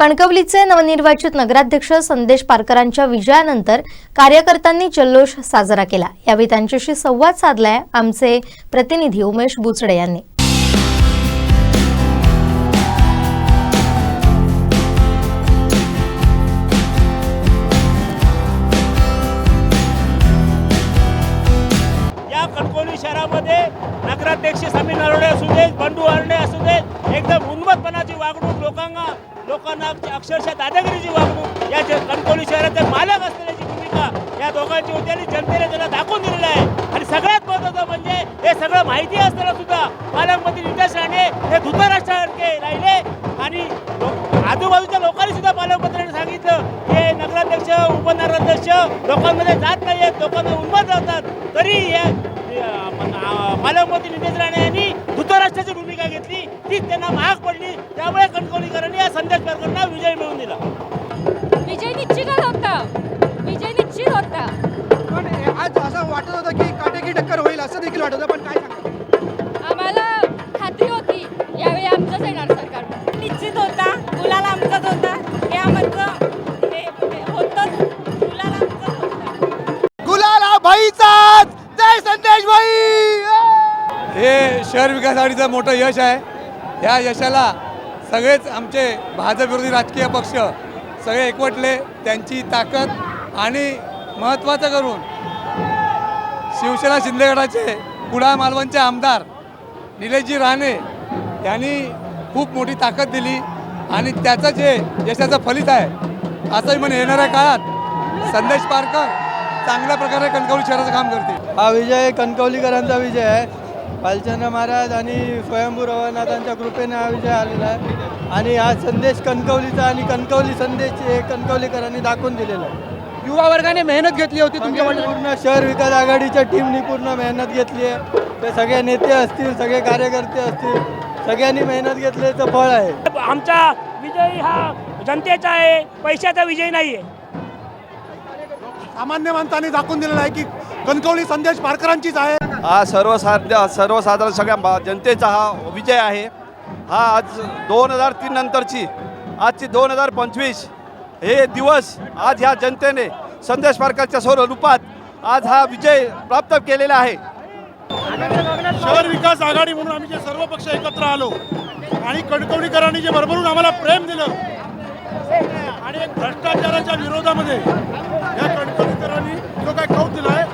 कणकवलीचे नवनिर्वाचित नगराध्यक्ष संदेश पारकरांच्या विजयानंतर कार्यकर्त्यांनी जल्लोष साजरा केला. यावेळी त्यांच्याशी संवाद साधलाय आमचे प्रतिनिधी उमेश बुचडे यांनी. या कणकवली शहरामध्ये नगराध्यक्ष समीर नरोडे असू देत बंडू हरणे असू देत एकदम उन्मतपणाची वागणूक लोकांना लोकांना अक्षरशः दादागिरीची वागणूक या कणकवली शहराचे मालक असलेल्याची भूमिका या दोघांची होती आणि जनतेने त्यांना दाखवून दिलेलं आहे. आणि सगळ्यात महत्त्वाचं म्हणजे हे सगळं माहिती असताना सुद्धा पालकमंत्री नितेश राणे हे धुतराष्ट्रासारखे राहिले. आणि आजूबाजूच्या लोकांनी सुद्धा पालकमंत्र्यांनी सांगितलं की हे नगराध्यक्ष उपनगराध्यक्ष लोकांमध्ये जात नाही. तीच त्यांना महाग पडली त्यामुळे कणकवलीकरांनी या संदेश पारकरांना विजय मिळवून दिला. विजय निश्चितच होता विजय निश्चित होता. पण आज असं वाटत होतं की काटेकी टक्कर होईल असं देखील वाटत होतं पण काय सांगा आम्हाला खात्री होती. यावेळी आमचंच येणार सरकार. निश्चित होता. गुलाल आमचाच होता. हे आमचं होतंच. गुलाल आमचाच होता. गुलाल भाईचाच. जय संदेश भाई. हे शहर विकास आघाडीचं मोठं यश आहे. ह्या यशाला सगळेच आमचे भाजपविरोधी राजकीय पक्ष सगळे एकवटले त्यांची ताकद आणि महत्त्वाचं करून शिवसेना शिंदे गटाचे कुडाळ मालवणचे आमदार निलेशजी राणे यांनी खूप मोठी ताकद दिली आणि त्याचं जे यशाचं फलित आहे असंही म्हणे येणाऱ्या काळात संदेश पारकर चांगल्या प्रकारे कणकवली शहराचं काम करतील. हा विजय कणकवलीकरांचा विजय आहे. पालचंद्र महाराज आणि स्वयंभू रवनाथांच्या कृपेने हा विजय आलेला आहे. आणि हा संदेश कणकवलीचा आणि कणकवली संदेश हे कणकवलीकरांनी दाखवून दिलेला आहे. युवा वर्गाने मेहनत घेतली होती तुमच्या पूर्ण शहर विकास आघाडीच्या टीमनी पूर्ण मेहनत घेतली आहे. ते सगळे नेते असतील सगळे कार्यकर्ते असतील सगळ्यांनी मेहनत घेतल्याचं फळ आहे. आमचा विजय हा जनतेचा आहे पैशाचा विजय नाही आहे सामान्य माणसाने दाखवून दिलेलं आहे की कणकवली संदेश पारकरांचीच आहे. हा सर्वसाध्य सर्वसाधारण सगळ्या भा- जनतेचा हा विजय आहे. हा आज दोन हजार तीन नंतरची आजची दोन हजार पंचवीस हे दिवस आज ह्या जनतेने संदेश पारकरच्या स्वरूपात आज हा विजय प्राप्त केलेला आहे. शहर विकास आघाडी म्हणून आम्ही जे सर्व पक्ष एकत्र आलो आणि कणकवलीकरांनी जे भरभरून आम्हाला प्रेम दिलं आणि एक भ्रष्टाचाराच्या विरोधामध्ये या कणकवलीकरांनी जो काय कौत दिला आहे